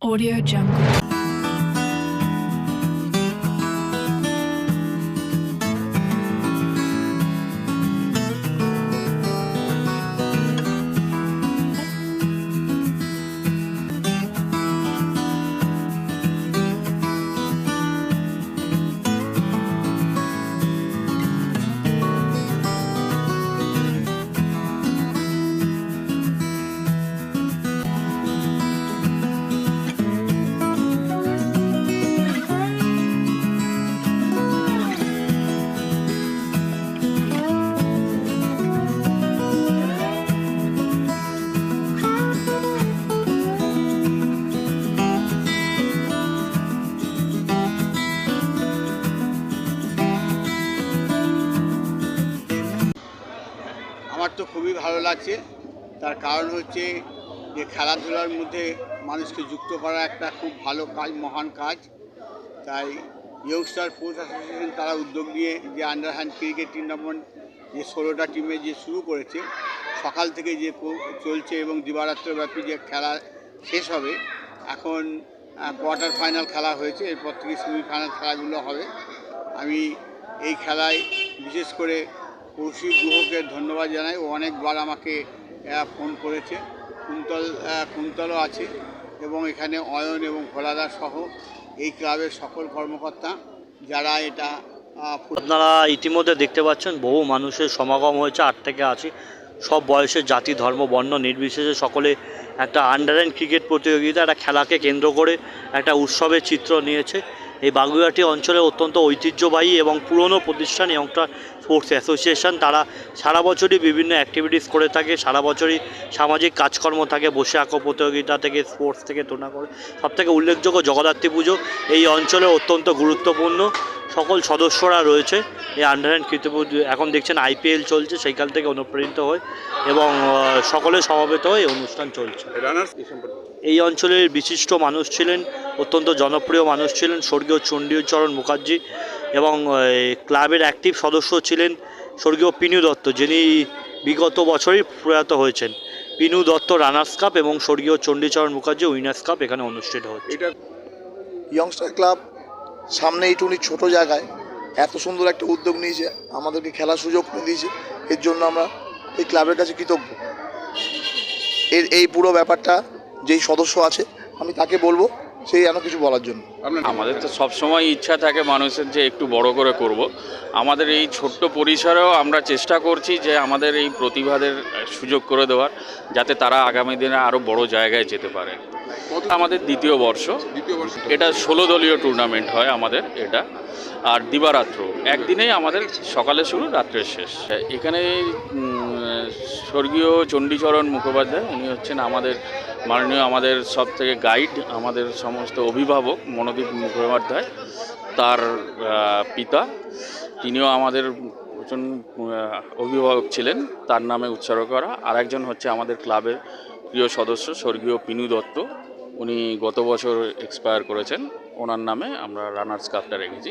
Audio Jungle. আমার তো খুবই ভালো লাগছে। তার কারণ হচ্ছে যে খেলাধুলার মধ্যে মানুষকে যুক্ত করা একটা খুব ভালো কাজ, মহান কাজ। তাই ইয়ংস্টার স্পোর্টস অ্যাসোসিয়েশন তারা উদ্যোগ নিয়ে যে আন্ডার হ্যান্ড ক্রিকেট টুর্নামেন্ট যে ষোলোটা টিমে যে শুরু করেছে, সকাল থেকে যে চলছে এবং দিবারাত্রব্যাপী যে খেলা শেষ হবে, এখন কোয়ার্টার ফাইনাল খেলা হয়েছে, এরপর থেকে সেমিফাইনাল খেলাগুলো হবে। আমি এই খেলায় বিশেষ করে কৌশিক গুহকে ধন্যবাদ জানাই। ও অনেকবার আমাকে ফোন করেছে। কুন্তল কুন্তলও আছে এবং এখানে অয়ন এবং ভোলাদা সহ এই ক্লাবের সকল কর্মকর্তা যারা এটা আপনারা ইতিমধ্যে দেখতে পাচ্ছেন, বহু মানুষের সমাগম হয়েছে, আট থেকে আশি। সব বয়সের জাতি, ধর্ম, বর্ণ নির্বিশেষে সকলে একটা আন্ডার ক্রিকেট প্রতিযোগিতা, একটা খেলাকে কেন্দ্র করে একটা উৎসবের চিত্র নিয়েছে। এই বাগুইহাটি অঞ্চলে অত্যন্ত ঐতিহ্যবাহী এবং পুরনো প্রতিষ্ঠান এবং স্পোর্টস অ্যাসোসিয়েশন। তারা সারা বছরই বিভিন্ন অ্যাক্টিভিটিস করে থাকে সারা বছরই সামাজিক কাজকর্ম থাকে বসে আঁকো প্রতিযোগিতা থেকে স্পোর্টস থেকে তোনা করে। সবথেকে উল্লেখযোগ্য জগদ্ধাত্রী পুজো। এই অঞ্চলে অত্যন্ত গুরুত্বপূর্ণ। সকল সদস্যরা রয়েছে। এই আন্ডার হ্যান্ড কৃতপুজ এখন দেখছেন আইপিএল চলছে সেইকাল থেকে অনুপ্রাণিত হয় এবং সকলে সমবেত হয়ে অনুষ্ঠান চলছে। এই অঞ্চলের বিশিষ্ট মানুষ ছিলেন অত্যন্ত জনপ্রিয় মানুষ ছিলেন, স্বর্গীয় চণ্ডীচরণ মুখার্জি এবং ক্লাবের অ্যাক্টিভ সদস্য ছিলেন স্বর্গীয় পিনু দত্ত, যিনি বিগত বছরই প্রয়াত হয়েছেন। পিনু দত্ত রানার্স কাপ এবং স্বর্গীয় চণ্ডীচরণ মুখার্জি উইনার্স কাপ এখানে অনুষ্ঠিত হচ্ছে। ইয়ংস্টার ক্লাব সামনে এইটুকুনি ছোট জায়গায়, এত সুন্দর একটা উদ্যোগ নিয়েছে, আমাদেরকে খেলার সুযোগ করে দিয়েছে, এর জন্য আমরা এই ক্লাবের কাছে কৃতজ্ঞ। এর, এই পুরো ব্যাপারটা যেই সদস্য আছে, আমি তাকে বলব সেই যেন কিছু বলার জন্য। আমাদের তো সব সময় ইচ্ছা থাকে মানুষের যে একটু বড় করে করব। আমাদের এই ছোট্ট পরিসরেও আমরা চেষ্টা করছি যে আমাদের এই প্রতিভাদের সুযোগ করে দেওয়ার যাতে তারা আগামী দিনে আরও বড় জায়গায় যেতে পারে। আমাদের দ্বিতীয় বর্ষ। এটা ষোলো দলীয় টুর্নামেন্ট হয় আমাদের এটা। আর দিবারাত্র। একদিনেই আমাদের সকালে শুরু রাত্রের শেষ। এখানে স্বর্গীয় চণ্ডীচরণ মুখোপাধ্যায়, উনি হচ্ছেন আমাদের মাননীয়, আমাদের সব থেকে গাইড আমাদের সমস্ত অভিভাবক মনোদীপ মুখোপাধ্যায়, তার পিতা। তিনিও আমাদের একজন অভিভাবক ছিলেন, তার নামে উৎসর্গ করা। আর একজন হচ্ছে আমাদের ক্লাবের প্রিয় সদস্য, স্বর্গীয় পিনু দত্ত। উনি গত বছর এক্সপায়ার করেছেন। ওনার নামে আমরা রানার্স কাপটা রেখেছি।